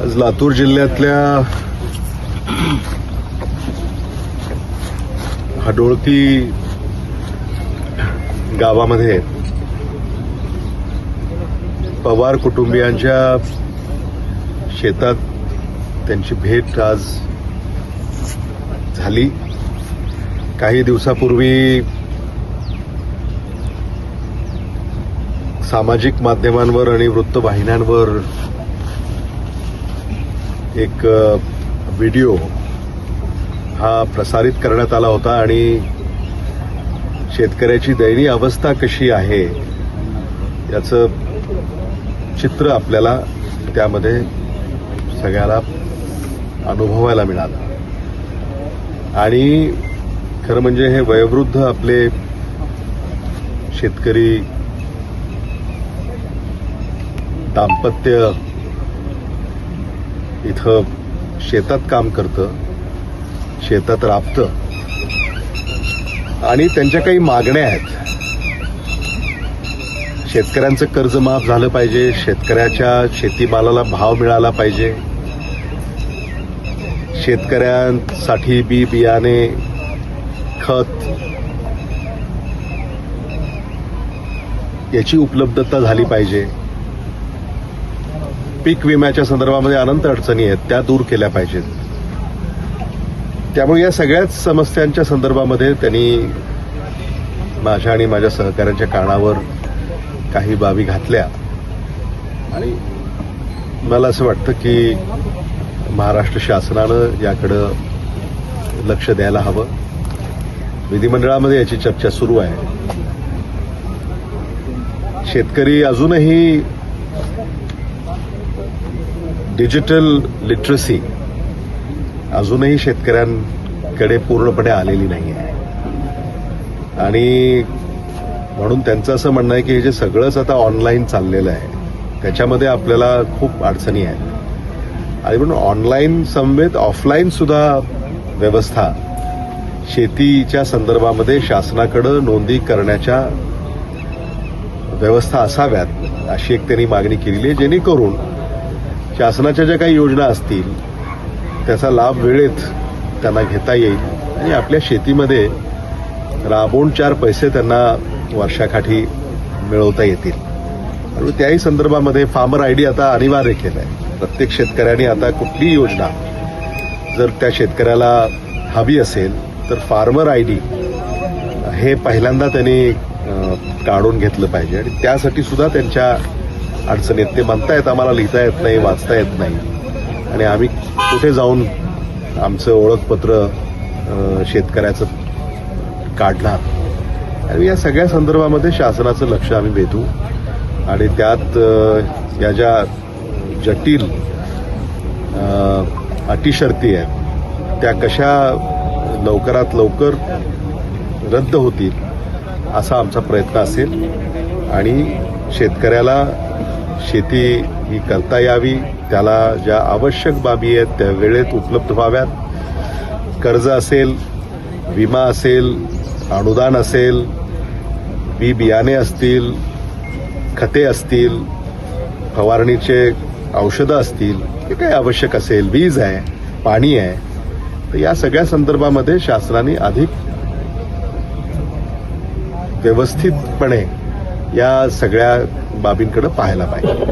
आज लातूर जिल्ह्यातल्या हडोळती गावामध्ये पवार कुटुंबियांच्या शेतात त्यांची भेट आज झाली. काही दिवसापूर्वी सामाजिक माध्यमांवर आणि वृत्तवाहिन्यांवर एक व्हिडिओ हा प्रसारित करण्यात आला होता आणि शेतकऱ्याची दयनीय अवस्था कशी आहे याचं चित्र आपल्याला त्यामध्ये सगळ्याला अनुभवायला मिळालं. आणि खरं म्हणजे हे वयोवृद्ध आपले शेतकरी दाम्पत्य इथं शेतात काम करतं शेतात राबतं. आणि त्यांच्या काही मागण्या आहेत. शेतकऱ्यांचं कर्ज माफ झालं पाहिजे शेतकऱ्याच्या शेतीमालाला भाव मिळाला पाहिजे. शेतकऱ्यांसाठी बी बियाणे खत याची उपलब्धता झाली पाहिजे. पीक विम्याच्या संदर्भामध्ये अनंत अडचणी आहेत त्या दूर केल्या पाहिजेत. त्यामुळे या सगळ्याच समस्यांच्या संदर्भामध्ये त्यांनी माझ्या आणि माझ्या सहकाऱ्यांच्या कानावर काही बाबी घातल्या. आणि मला असं वाटतं की महाराष्ट्र शासनानं याकडं लक्ष द्यायला हवं. विधिमंडळामध्ये याची चर्चा सुरू आहे. शेतकरी अजूनही डिजिटल लिटरसी अजूनही शेतकऱ्यांकडे पूर्णपणे आलेली नाही आहे आणि म्हणून त्यांचं असं म्हणणं आहे की हे जे सगळंच आता ऑनलाईन चाललेलं आहे त्याच्यामध्ये आपल्याला खूप अडचणी आहेत. आणि म्हणून ऑनलाईन समवेत ऑफलाईन सुद्धा व्यवस्था शेतीच्या संदर्भामध्ये शासनाकडं नोंदी करण्याच्या व्यवस्था असाव्यात अशी एक त्यांनी मागणी केलेली आहे जेणेकरून शासनाच्या ज्या काही योजना असतील त्याचा लाभ वेळेत त्यांना घेता येईल आणि आपल्या शेतीमध्ये राबवून चार पैसे त्यांना वर्षाकाठी मिळवता येतील. आणि त्याही संदर्भामध्ये फार्मर आय डी आता अनिवार्य केलं आहे प्रत्येक शेतकऱ्याने आता कुठलीही योजना जर त्या शेतकऱ्याला हवी असेल तर फार्मर आय डी हे पहिल्यांदा त्यांनी काढून घेतलं पाहिजे. आणि त्यासाठी सुद्धा त्यांच्या अडचणीत ते म्हणतायत आम्हाला लिहिता येत नाही वाचता येत नाही. आणि आम्ही कुठे जाऊन आमचं ओळखपत्र शेतकऱ्याचं काढणार? आणि या सगळ्या संदर्भामध्ये शासनाचं लक्ष आम्ही भेटू आणि त्यात या ज्या जटिल अटीशर्ती अटी शर्ती आहेत त्या कशा लवकरात लवकर रद्द होतील असा आमचा प्रयत्न असेल. आणि शेतकऱ्याला शेती ही करता यावी. त्याला ज्या आवश्यक बाबी आहेत त्या वेळेत उपलब्ध व्हाव्यात. कर्ज असेल विमा असेल अनुदान असेल बी बियाणे असतील खते असतील फवारणीचे औषधं असतील हे काही आवश्यक असेल वीज आहे पाणी आहे तर या सगळ्या संदर्भामध्ये शासनाने अधिक व्यवस्थितपणे या सगळ्या बाबींकडे पाहायला पाहिजे.